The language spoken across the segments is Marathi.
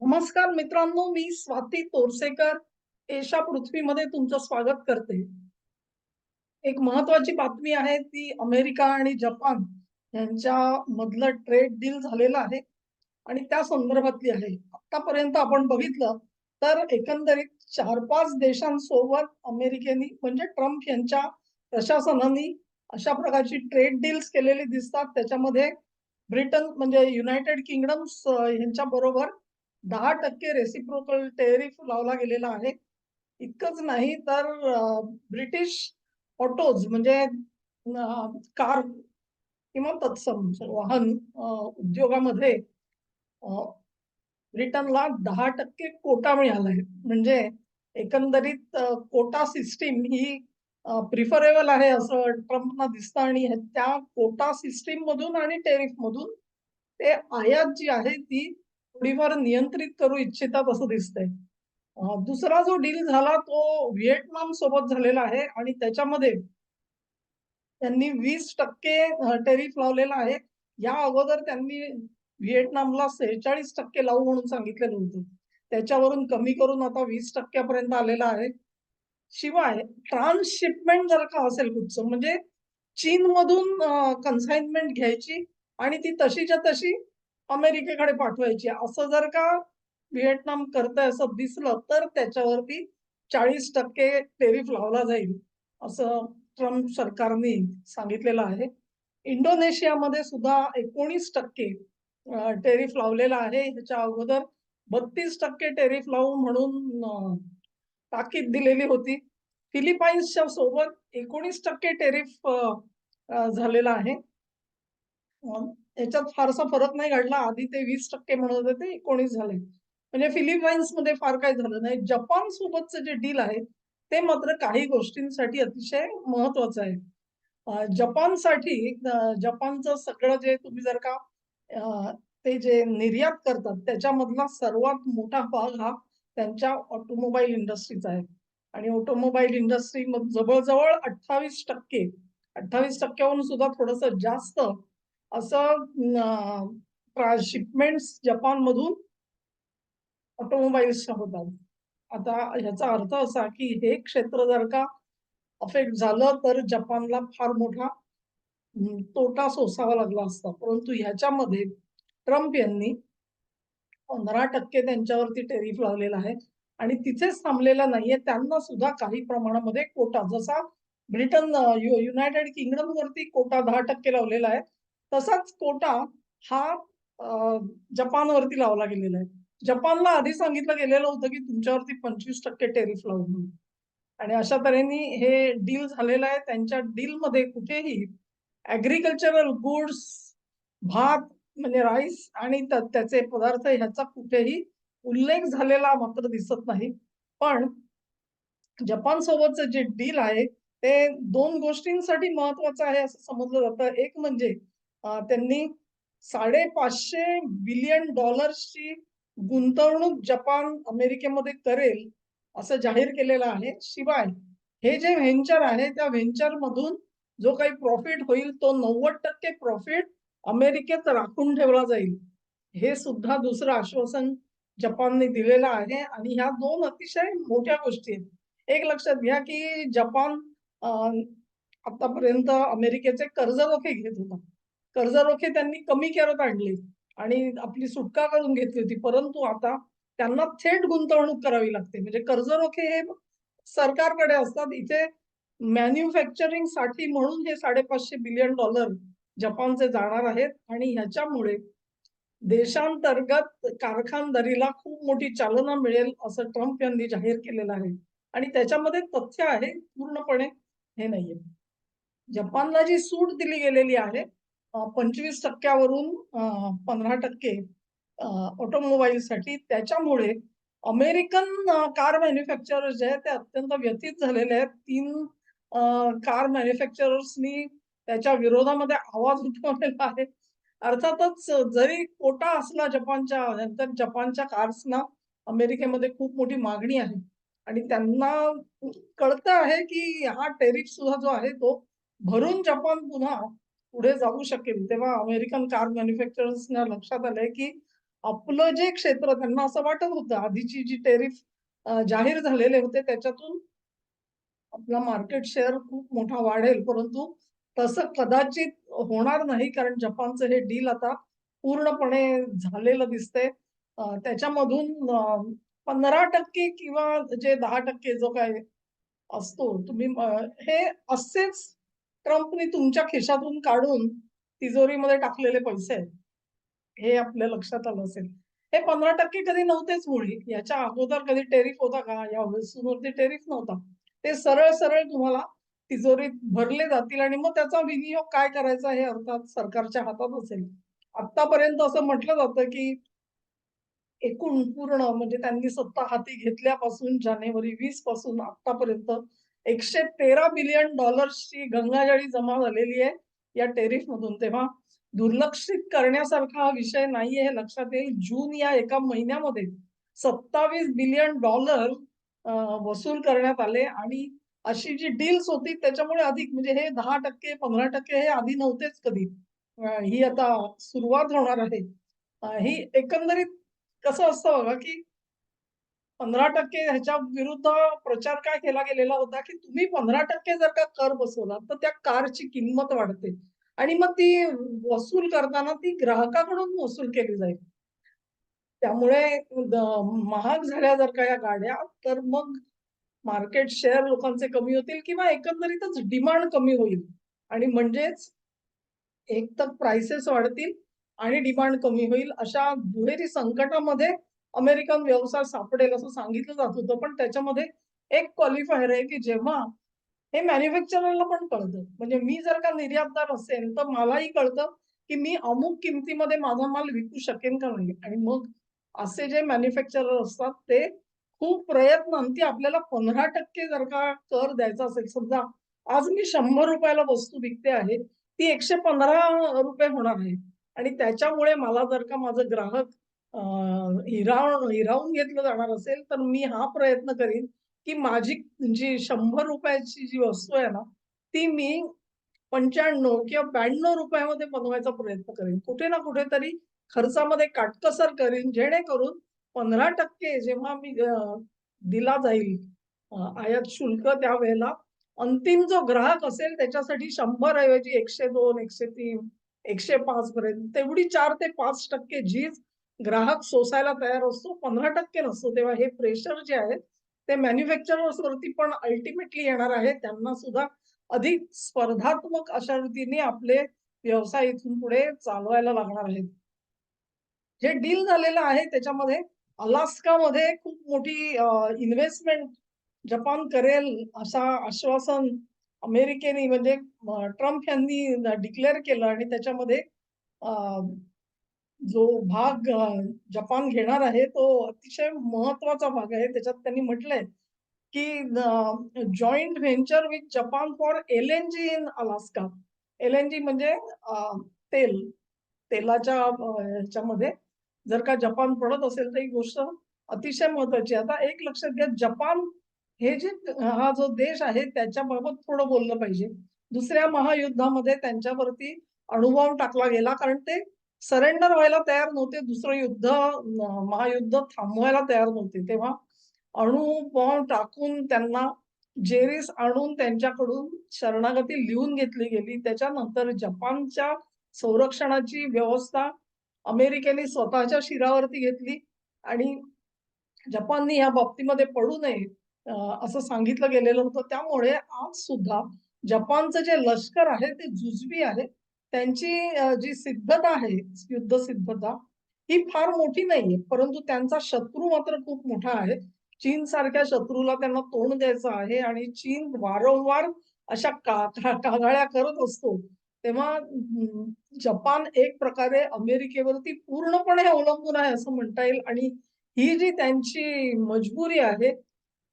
नमस्कार मित्रांनो मी स्वाती तोरसेकर. एशा पृथ्वीमध्ये तुमचं स्वागत करते. एक महत्वाची बातमी आहे ती अमेरिका आणि जपान यांच्या मधलं ट्रेड डील झालेलं आहे आणि त्या संदर्भातली आहे. आतापर्यंत आपण बघितलं तर एकंदरीत चार पाच देशांसोबत अमेरिकेने म्हणजे ट्रम्प यांच्या प्रशासनाने अशा प्रकारची ट्रेड डील्स केलेली दिसतात. त्याच्यामध्ये ब्रिटन म्हणजे युनायटेड किंगडम यांच्या बरोबर दहा टक्के रेसिप्रोकल टेरिफ लावला गेलेला आहे. इतकंच नाही तर ब्रिटिश ऑटोज म्हणजे कार किंवा तत्सम वाहन उद्योगामध्ये ब्रिटनला दहा टक्के कोटा मिळाला आहे. म्हणजे एकंदरीत कोटा सिस्टीम ही प्रिफरेबल आहे असं ट्रम्पना दिसतं आणि त्या कोटा सिस्टीम मधून आणि टेरिफ मधून ते आयात जी आहे ती थोडीफार नियंत्रित करू इच्छितात असं दिसतंय. दुसरा जो डील झाला तो व्हिएटनाम सोबत झालेला आहे आणि त्याच्यामध्ये त्यांनी वीस टक्के टेरिफ लावलेला आहे. या अगोदर त्यांनी व्हिएटनामला सेहेचाळीस टक्के लावू म्हणून सांगितलेलं होतं. त्याच्यावरून कमी करून आता वीस टक्क्यापर्यंत आलेला आहे. शिवाय ट्रान्सशिपमेंट जर का असेल कुठचं म्हणजे चीनमधून कन्साइनमेंट घ्यायची आणि ती तशीच्या तशी अमेरिकेकडे पाठवायची. असं जर का व्हिएटनाम करतंय असं दिसलं तर त्याच्यावरती चाळीस टक्के टेरिफ लावला जाईल असं ट्रम्प सरकारने सांगितलेलं आहे. इंडोनेशियामध्ये सुद्धा एकोणीस टक्के टेरिफ लावलेला आहे. ह्याच्या अगोदर बत्तीस टक्के टेरिफ लावू म्हणून ताकीद दिलेली होती. फिलिपाईन्सच्या सोबत एकोणीस टक्के टेरिफ झालेला आहे. त्याच्यात फारसा फरक नाही घडला. आधी ते वीस टक्के म्हणत होते ते एकोणीस झाले. म्हणजे फिलिपाईन्समध्ये फार काही झालं नाही. जपान सोबतचं जे डील आहे ते मात्र काही गोष्टींसाठी अतिशय महत्वाचं आहे. जपानसाठी जपानचं सगळं जे तुम्ही जर का ते जे निर्यात करतात त्याच्यामधला सर्वात मोठा भाग हा त्यांच्या ऑटोमोबाईल इंडस्ट्रीचा आहे. आणि ऑटोमोबाईल इंडस्ट्री जवळजवळ अठ्ठावीस टक्के अठ्ठावीस टक्क्याहून सुद्धा थोडस जास्त असं शिपमेंट जपान मधून ऑटोमोबाईल्सच्या होतात. आता ह्याचा अर्थ असा की हे क्षेत्र जर का अफेक्ट झालं तर जपानला फार मोठा तोटा सोसावा लागला असता. परंतु ह्याच्यामध्ये ट्रम्प यांनी पंधरा टक्के त्यांच्यावरती टेरिफ लावलेला आहे आणि तिथेच थांबलेला नाहीये. त्यांना सुद्धा काही प्रमाणामध्ये कोटा जसा ब्रिटन युनायटेड किंगडम वरती कोटा दहा टक्के लावलेला आहे. तसाच कोटा हा जपानवरती लावला गेलेला आहे. जपानला आधी सांगितलं गेलेलं होतं की तुमच्यावरती पंचवीस टक्के टेरिफ लावू म्हणून. आणि अशा तऱ्हेने हे डील झालेलं आहे. त्यांच्या डील मध्ये कुठेही ऍग्रिकल्चरल गुड्स भात म्हणजे राईस आणि त्याचे पदार्थ ह्याचा कुठेही उल्लेख झालेला मात्र दिसत नाही. पण जपान सोबतच जे डील आहे ते दोन गोष्टींसाठी महत्वाचं आहे असं समजलं जातं. एक म्हणजे त्यांनी साडेपाचशे बिलियन डॉलर्सची गुंतवणूक जपान अमेरिकेमध्ये करेल असं जाहीर केलेलं आहे. शिवाय हे जे व्हेंचर आहे त्या व्हेंचर मधून जो काही प्रॉफिट होईल तो नव्वद टक्के प्रॉफिट अमेरिकेत राखून ठेवला जाईल. हे सुद्धा दुसरं आश्वासन जपानने दिलेलं आहे. आणि ह्या दोन अतिशय मोठ्या गोष्टी आहेत. एक लक्षात घ्या की जपान आतापर्यंत अमेरिकेचे कर्ज रोखे घेत होता. कर्जरोखे त्यांनी कमी करत आणले आणि आपली सुटका करून घेतली होती. परंतु आता त्यांना थेट गुंतवणूक करावी लागते. म्हणजे कर्जरोखे हे सरकारकडे असतात. इथे मॅन्युफॅक्चरिंगसाठी म्हणून हे साडेपाचशे बिलियन डॉलर जपानचे जाणार आहेत. आणि ह्याच्यामुळे देशांतर्गत कारखानदारीला खूप मोठी चालना मिळेल असं ट्रम्प यांनी जाहीर केलेलं आहे. आणि त्याच्यामध्ये तथ्य आहे पूर्णपणे हे नाहीये. जपानला जी सूट दिली गेलेली आहे पंचवीस टक्क्यावरून पंधरा टक्के ऑटोमोबाईलसाठी. त्याच्यामुळे अमेरिकन कार मॅन्युफॅक्चरर्स जे आहेत ते अत्यंत व्यथित झालेले आहेत. तीन कार मॅन्युफॅक्चरर्सनी त्याच्या विरोधामध्ये आवाज उठवलेला आहे. अर्थातच जरी कोटा असला जपानच्या नंतर जपानच्या कार्सना अमेरिकेमध्ये खूप मोठी मागणी आहे. आणि त्यांना कळतं आहे की हा टेरिफ सुद्धा जो आहे तो भरून जपान पुन्हा पुढे जाऊ शकेल. तेव्हा अमेरिकन कार मॅन्युफॅक्चरर्सना लक्षात आलंय की आपलं जे क्षेत्र त्यांना असं वाटत होतं आधीची जी टेरिफ जाहीर झालेले होते त्याच्यातून आपला मार्केट शेअर खूप मोठा वाढेल. परंतु तसं कदाचित होणार नाही कारण जपानचं हे डील आता पूर्णपणे झालेलं दिसतंय. त्याच्यामधून पंधरा टक्के किंवा जे दहा टक्के जो काय असतो तुम्ही हे असेच ट्रम्पने तुमच्या खिशातून काढून तिजोरीमध्ये टाकलेले पैसे आहेत हे आपल्या लक्षात आलं असेल. हे पंधरा टक्के कधी नव्हतेच मुळी. याच्या अगोदर कधी टेरिफ होता का? या वस्तूंवरती टेरिफ नव्हता. ते सरळ सरळ तुम्हाला तिजोरीत भरले जातील आणि मग त्याचा विनियोग काय करायचा हे अर्थात सरकारच्या हातात असेल. आतापर्यंत असं म्हटलं जातं की एकूण पूर्ण म्हणजे त्यांनी सत्ता हाती घेतल्यापासून जानेवारी वीसपासून आतापर्यंत एकशे तेरा बिलियन डॉलर्सची गंगाजळी जमा झालेली आहे. या टेरिफ मधून तेव्हा दुर्लक्षित करण्यासारखा हा विषय नाहीये हे लक्षात येईल. जून या एका महिन्यामध्ये सत्तावीस बिलियन डॉलर वसूल करण्यात आले आणि अशी जी डील्स होती त्याच्यामुळे अधिक म्हणजे हे दहा टक्के पंधरा टक्के हे आधी नव्हतेच कधी. ही आता सुरुवात होणार आहे. ही एकंदरीत कसं असतं बघा की पंधरा टक्के ह्याच्या विरुद्ध प्रचार काय केला गेलेला होता की तुम्ही पंधरा टक्के जर का कर बसवला तर त्या कारची किंमत वाढते. आणि मग ती वसूल करताना ती ग्राहकाकडून वसूल केली जाईल. त्यामुळे महाग झाल्या जर का या गाड्या तर मग मार्केट शेअर लोकांचे कमी होतील किंवा एकंदरीतच डिमांड कमी होईल. आणि म्हणजेच एक तर प्राइसेस वाढतील आणि डिमांड कमी होईल अशा दुहेरी संकटामध्ये अमेरिकन व्यवसाय सापडेल असं सांगितलं जात होतं पण त्याच्यामध्ये एक क्वालिफायर आहे की जेव्हा हे मॅन्युफॅक्चररला पण कळतं. म्हणजे मी जर का निर्यातदार असेल तर मलाही कळतं की मी अमुक किमतीमध्ये माझा माल विकू शकेन का नाही. आणि मग असे जे मॅन्युफॅक्चरर असतात ते खूप प्रयत्नांती आपल्याला पंधरा टक्के जर का कर द्यायचा असेल समजा आज मी शंभर रुपयाला वस्तू विकते आहे ती एकशे पंधरा रुपये होणार आहे. आणि त्याच्यामुळे मला जर का माझं ग्राहक हिरावून हिरावून घेतलं जाणार असेल तर मी हा प्रयत्न करीन की माझी जी शंभर रुपयाची जी वस्तू आहे ना ती मी पंच्याण्णव किंवा ब्याण्णव रुपयामध्ये बनवायचा प्रयत्न करेन. कुठे ना कुठेतरी खर्चामध्ये काटकसर करीन जेणेकरून पंधरा टक्के जेव्हा मी दिला जाईल आयात शुल्क त्यावेळेला अंतिम जो ग्राहक असेल त्याच्यासाठी शंभर ऐवजी एकशे दोन एकशे तीन एकशे पाच पर्यंत तेवढी चार ते पाच टक्के झीज ग्राहक सोसायला तयार असतो पंधरा टक्के नसतो. तेव्हा हे प्रेशर जे आहेत ते मॅन्युफॅक्चरर्स वरती पण अल्टिमेटली येणार आहे. त्यांना सुद्धा अधिक स्पर्धात्मक अशा रीतीने आपले व्यवसाय इथून पुढे चालवायला लागणार आहेत. जे डील झालेलं आहे त्याच्यामध्ये अलास्कामध्ये खूप मोठी इन्व्हेस्टमेंट जपान करेल असा आश्वासन अमेरिकेने म्हणजे ट्रम्प यांनी डिक्लेअर केलं आणि त्याच्यामध्ये जो भाग जपान घेणार आहे तो अतिशय महत्त्वाचा भाग आहे. त्याच्यात त्यांनी म्हटलंय की joint venture with Japan for L N G in Alaska L N G म्हणजे तेल तेलाच्या ह्याच्यामध्ये. जर का जपान पडत असेल तर ही गोष्ट अतिशय महत्वाची. आता एक लक्षात घ्या जपान हे जे हा जो देश आहे त्याच्याबाबत थोडं बोललं पाहिजे. दुसऱ्या महायुद्धामध्ये त्यांच्यावरती अणुबॉम्ब टाकला गेला कारण ते सरेंडर व्हायला तयार नव्हते दुसरं युद्ध महायुद्ध थांबवायला तयार नव्हते. तेव्हा अणू बॉम्ब टाकून त्यांना जेरीस आणून त्यांच्याकडून शरणागती लिहून घेतली गेली. त्याच्यानंतर जपानच्या संरक्षणाची व्यवस्था अमेरिकेने स्वतःच्या शिरावरती घेतली आणि जपाननी या बाबतीमध्ये पडू नये असं सांगितलं गेलेलं होतं. त्यामुळे आज सुद्धा जपानचं जे लष्कर आहे ते जुजबी आहे. त्यांची जी सिद्धता आहे युद्ध सिद्धता ही फार मोठी नाहीये. परंतु त्यांचा शत्रू मात्र खूप मोठा आहे. चीन सारख्या शत्रूला त्यांना तोंड द्यायचं आहे आणि चीन वारंवार अशा कागाळ्या करत असतो तेव्हा जपान एक प्रकारे अमेरिकेवरती पूर्णपणे अवलंबून आहे असं म्हणता येईल. आणि ही जी त्यांची मजबुरी आहे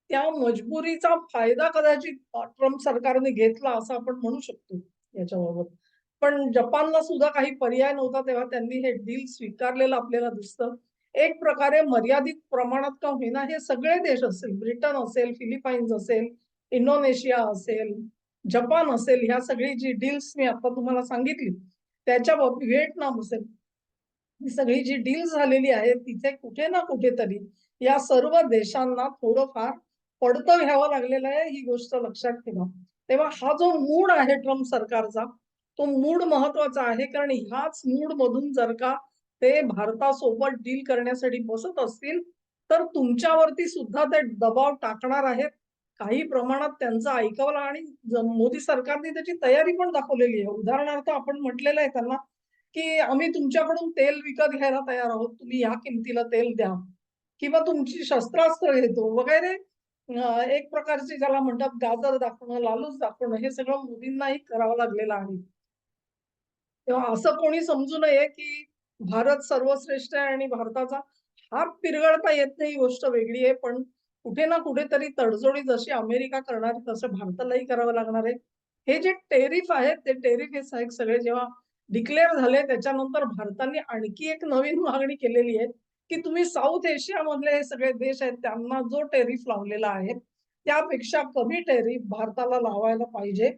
त्या मजबुरीचा फायदा कदाचित ट्रम्प सरकारने घेतला असं आपण म्हणू शकतो याच्याबाबत. पण जपानला सुद्धा काही पर्याय नव्हता तेव्हा त्यांनी हे डील स्वीकारलेलं आपल्याला दिसतं. एक प्रकारे मर्यादित प्रमाणात का होईना हे सगळे देश असेल ब्रिटन असेल फिलिपाईन्स असेल इंडोनेशिया असेल जपान असेल ह्या सगळी जी डील्स मी आता तुम्हाला सांगितली त्याच्या व्हिएटनाम असेल ही सगळी जी डील झालेली आहे तिथे कुठे ना कुठेतरी या सर्व देशांना थोडंफार पडतं घ्यावं लागलेलं आहे ही गोष्ट लक्षात ठेवा. तेव्हा हा जो मूड आहे ट्रम्प सरकारचा तो मूड महत्त्वाचा आहे. कारण ह्याच मूड मधून जर का ते भारतासोबत डील करण्यासाठी बसत असतील तर तुमच्यावरती सुद्धा ते दबाव टाकणार आहेत. काही प्रमाणात त्यांचं ऐकवलं आणि मोदी सरकारने त्याची तयारी पण दाखवलेली आहे. उदाहरणार्थ आपण म्हटलेलं आहे त्यांना की आम्ही तुमच्याकडून तेल विकत घ्यायला तयार आहोत. तुम्ही या किमतीला तेल द्या. किंवा तुमची शस्त्रास्त्र घेतो वगैरे. एक प्रकारचे ज्याला म्हणतात गाजर दाखवणं लालूच दाखवणं हे सगळं मोदींनाही करावं लागलेलं आहे. तेव्हा असं कोणी समजू नये की भारत सर्वश्रेष्ठ आहे आणि भारताचा हात पिरगळता येत नाही ही गोष्ट वेगळी आहे. पण कुठे ना कुठेतरी तडजोडी जशी अमेरिका करणार तसं भारतालाही करावं लागणार आहे. हे जे टेरिफ आहेत ते टेरिफ हे सग- सगळे जेव्हा डिक्लेअर झाले त्याच्यानंतर भारताने आणखी एक नवीन मागणी केलेली आहे की तुम्ही साऊथ एशियामधले हे सगळे देश आहेत त्यांना जो टेरिफ लावलेला आहे त्यापेक्षा कमी टेरिफ भारताला लावायला पाहिजे.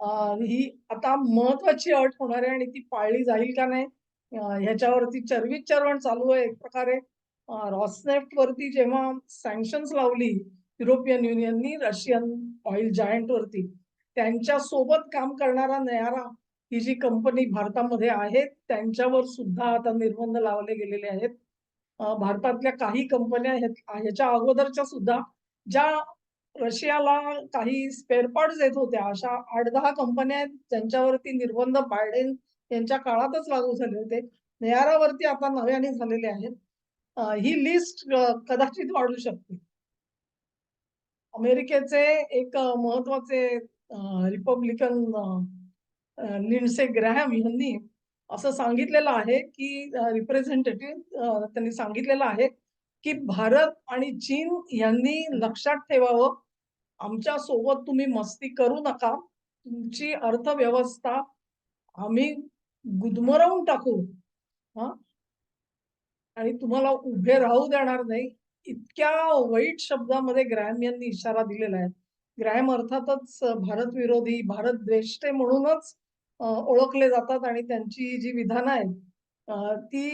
ही आता महत्वाची अट होणार आहे आणि ती पाळली जाईल का नाही? ह्याच्यावरती चर्वित चालू आहे एक प्रकारे. रॉसनेफ्ट वरती जेव्हा सँक्शन्स लावली युरोपियन युनियननी रशियन ऑइल जायंट वरती त्यांच्यासोबत काम करणारा नयारा ही जी कंपनी भारतामध्ये आहे त्यांच्यावर सुद्धा आता निर्बंध लावले गेलेले आहेत. भारतातल्या काही कंपन्या ह्या- ह्याच्या अगोदरच्या सुद्धा ज्या रशियाला काही स्पेअर पार्ट्स येत होत्या. अशा आठ दहा कंपन्या आहेत ज्यांच्यावरती निर्बंध बायडेन यांच्या काळातच लागू झाले होते. न्यायालयावरती आता नव्याने झालेले आहेत. ही लिस्ट कदाचित वाढू शकते. अमेरिकेचे एक महत्त्वाचे रिपब्लिकन लिंडसे ग्रॅहम यांनी असं सांगितलेलं आहे की रिप्रेझेंटेटिव्ह त्यांनी सांगितलेलं आहे की भारत आणि चीन यांनी लक्षात ठेवावं आमच्यासोबत तुम्ही मस्ती करू नका तुमची अर्थव्यवस्था आम्ही गुदमरवून टाकू. हा? आणि तुम्हाला उभे राहू देणार नाही इतक्या वाईट शब्दामध्ये ग्रॅम यांनी इशारा दिलेला आहे. ग्रॅम अर्थातच भारत विरोधी भारत द्वेष्टे म्हणूनच ओळखले जातात आणि त्यांची जी विधानं आहेत ती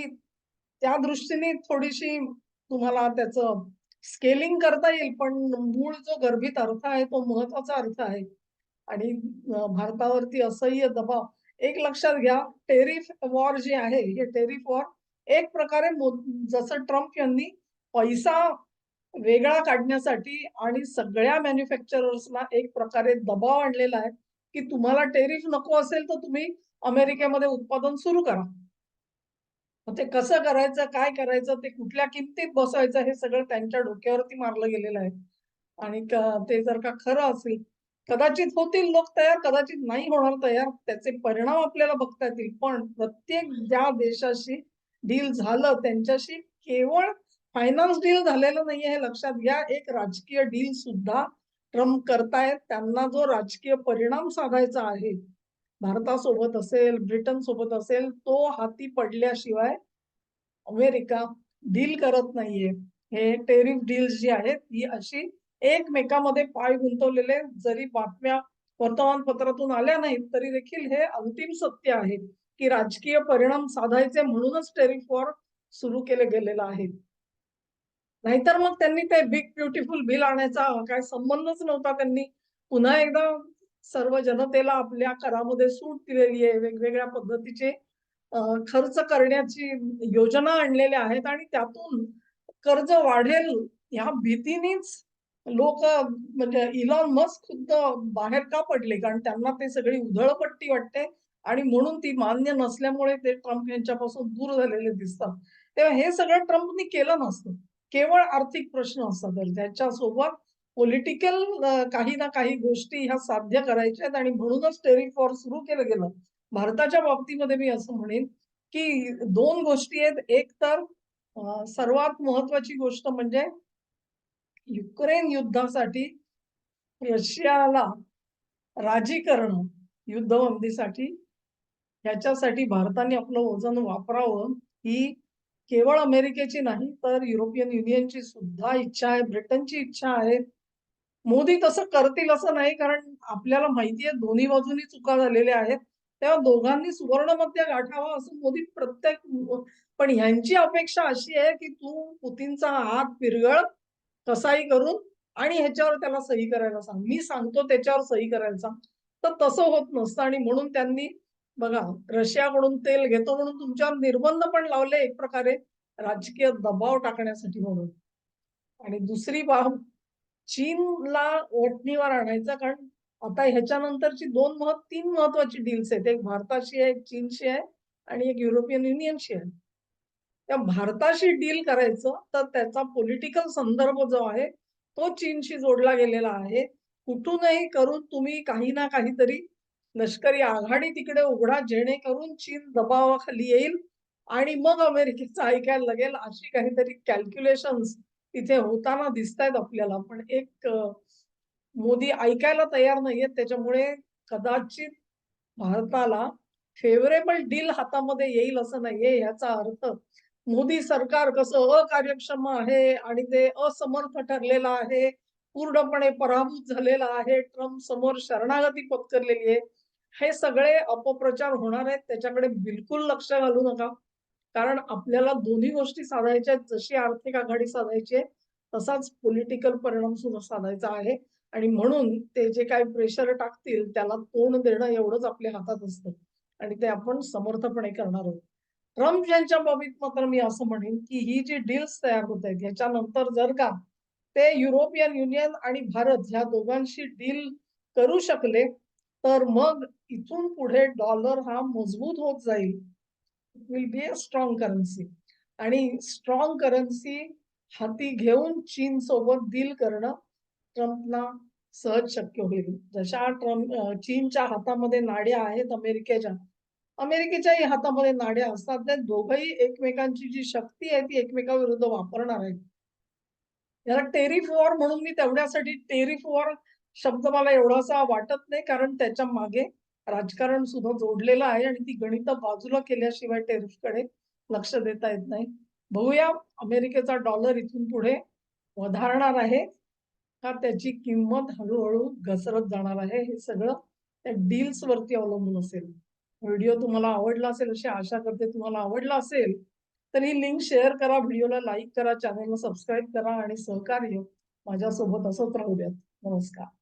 त्या दृष्टीने थोडीशी तुम्हाला त्याचं स्केलिंग करता येईल पण मूळ जो गर्भित अर्थ आहे तो महत्त्वाचा अर्थ आहे. आणि भारतावरती असह्य दबाव एक लक्षात घ्या टेरिफ वॉर जे आहे हे टेरिफ वॉर एक प्रकारे मो- जसं ट्रम्प यांनी पैसा वेगळा काढण्यासाठी आणि सगळ्या मॅन्युफॅक्चरर्सला एक प्रकारे दबाव आणलेला आहे की तुम्हाला टेरिफ नको असेल तर तुम्ही अमेरिकेमध्ये उत्पादन सुरू करा. मग ते कसं करायचं काय करायचं ते कुठल्या किमतीत बसवायचं हे सगळं त्यांच्या डोक्यावरती मारलं गेलेलं आहे. आणि ते जर का खरं असेल कदाचित होतील लोक तयार कदाचित नाही होणार तयार त्याचे परिणाम आपल्याला बघता येतील. पण प्रत्येक ज्या देशाशी डील झालं त्यांच्याशी केवळ फायनान्स डील झालेलं नाहीये हे लक्षात घ्या. एक राजकीय डील सुद्धा ट्रम्प करतायत त्यांना जो राजकीय परिणाम साधायचा आहे भारतासोबत असेल ब्रिटन सोबत असेल तो हाती पडल्याशिवाय अमेरिका डील करत नाहीये. हे टेरिफ डील्स जी आहेत ही अशी एकमेकामध्ये पाय गुंतवलेले जरी बातम्या वर्तमानपत्रातून आल्या नाहीत तरी देखील हे अंतिम सत्य आहे की राजकीय परिणाम साधायचे म्हणूनच टेरिफ वॉर सुरू केले गेलेलं आहे. नाहीतर मग त्यांनी ते बिग ब्युटिफुल बिल आणायचा काय संबंधच नव्हता त्यांनी. पुन्हा एकदा सर्व जनतेला आपल्या करामध्ये सूट दिलेली आहे. वेगवेगळ्या पद्धतीचे खर्च करण्याची योजना आणलेल्या आहेत आणि त्यातून कर्ज वाढेल ह्या भीतीनेच लोक म्हणजे इलॉन मस्क खुद्द बाहेर का पडले? कारण त्यांना ते सगळी उधळपट्टी वाटते आणि म्हणून ती मान्य नसल्यामुळे ते ट्रम्प यांच्यापासून दूर झालेले दिसतात. तेव्हा हे सगळं ट्रम्पनी केलं नसतं. केवळ आर्थिक प्रश्न असतात. तर त्याच्यासोबत पॉलिटिकल काही ना काही गोष्टी ह्या साध्य करायच्या आहेत. आणि म्हणूनच टेरिफ फॉर सुरू केलं गेलं. भारताच्या बाबतीमध्ये मी असं म्हणेन की दोन गोष्टी आहेत. एक तर सर्वात महत्वाची गोष्ट म्हणजे युक्रेन युद्धासाठी रशियाला राजी करणं युद्धबंदीसाठी ह्याच्यासाठी भारताने आपलं वजन वापरावं ही केवळ अमेरिकेची नाही तर युरोपियन युनियनची सुद्धा इच्छा आहे. ब्रिटनची इच्छा आहे. मोदी तसं करतील असं नाही कारण आपल्याला माहितीये दोन्ही बाजूनी चुका झालेल्या आहेत. तेव्हा दोघांनी सुवर्णमध्य गाठावा असं मोदी प्रत्येक पण ह्यांची अपेक्षा अशी आहे की तू पुतीनचा हात पिरगळ कसाही करून आणि ह्याच्यावर त्याला सही करायला सांग. मी सांगतो त्याच्यावर सही करायला सांग. तर तसं होत नसतं आणि म्हणून त्यांनी बघा रशियाकडून तेल घेतो म्हणून तुमच्यावर निर्बंध पण लावले एक प्रकारे. राजकीय दबाव टाकण्यासाठी म्हणून. आणि दुसरी बाब चीनला ओटणीवर आणायचा कारण आता ह्याच्यानंतरची दोन मह तीन महत्वाची डील्स आहेत. एक भारताशी आहे एक चीनशी आहे आणि एक युरोपियन युनियनशी आहे. त्या भारताशी डील करायचं तर त्याचा पॉलिटिकल संदर्भ जो आहे तो चीनशी जोडला गेलेला आहे. कुठूनही करून तुम्ही काही ना काहीतरी लष्करी आघाडी तिकडे उघडा जेणेकरून चीन दबावाखाली येईल आणि मग अमेरिकेचं ऐकायला लागेल अशी काहीतरी कॅल्क्युलेशन्स तिथे होताना दिसत आहेत आपल्याला पण एक मोदी ऐकायला तयार नाहीयेत. त्याच्यामुळे कदाचित भारताला फेवरेबल डील हातामध्ये येईल असं नाहीये याचा अर्थ. मोदी सरकार कसं अकार्यक्षम आहे आणि ते असमर्थ ठरलेलं आहे पूर्णपणे पराभूत झालेला आहे ट्रम्प समोर शरणागती पत्करलेली आहे हे सगळे अपप्रचार होणार आहेत. त्याच्याकडे बिलकुल लक्ष घालू नका. कारण आपल्याला दोन्ही गोष्टी साधायच्या आहेत. जशी आर्थिक आघाडी साधायची आहे तसाच पॉलिटिकल परिणाम सुद्धा साधायचा आहे. आणि म्हणून ते जे काही प्रेशर टाकतील त्याला तोंड देणं एवढंच आपल्या हातात असतं. आणि ते आपण समर्थपणे करणार आहोत. ट्रम्प यांच्या बाबतीत मात्र मी असं म्हणेन की ही जी डील्स तयार होत आहेत ह्याच्यानंतर जर का ते युरोपियन युनियन आणि भारत ह्या दोघांशी डील करू शकले तर मग इथून पुढे डॉलर हा मजबूत होत जाईल. Will be a strong currency आणि स्ट्रॉंग करन्सी हाती घेऊन चीन सोबत डील करणं ट्रम्पला सहज शक्य होईल. जशा ट्रम्प चीनच्या हातामध्ये नाड्या आहेत अमेरिकेच्या अमेरिकेच्याही हातामध्ये नाड्या असतात. त्या दोघही एकमेकांची जी शक्ती आहे ती एकमेकाविरुद्ध वापरणार आहेत. याला टेरिफ वॉर म्हणून मी तेवढ्यासाठी टेरिफ वॉर शब्द मला एवढासा वाटत नाही कारण त्याच्यामागे राजकारण सुद्धा जोडलेलं आहे आणि ती गणित बाजूला केल्याशिवाय टेरिफकडे लक्ष देता येत नाही. बघूया अमेरिकेचा डॉलर इथून पुढे वधारणार आहे का त्याची किंमत हळूहळू घसरत जाणार आहे हे सगळं त्या डील्स वरती अवलंबून असेल. व्हिडिओ तुम्हाला आवडला असेल अशी आशा करते तुम्हाला आवडला असेल तर ही लिंक शेअर करा व्हिडिओला लाईक करा चॅनलला सबस्क्राईब करा आणि सहकार्य माझ्यासोबत असंच राहू द्यात. नमस्कार.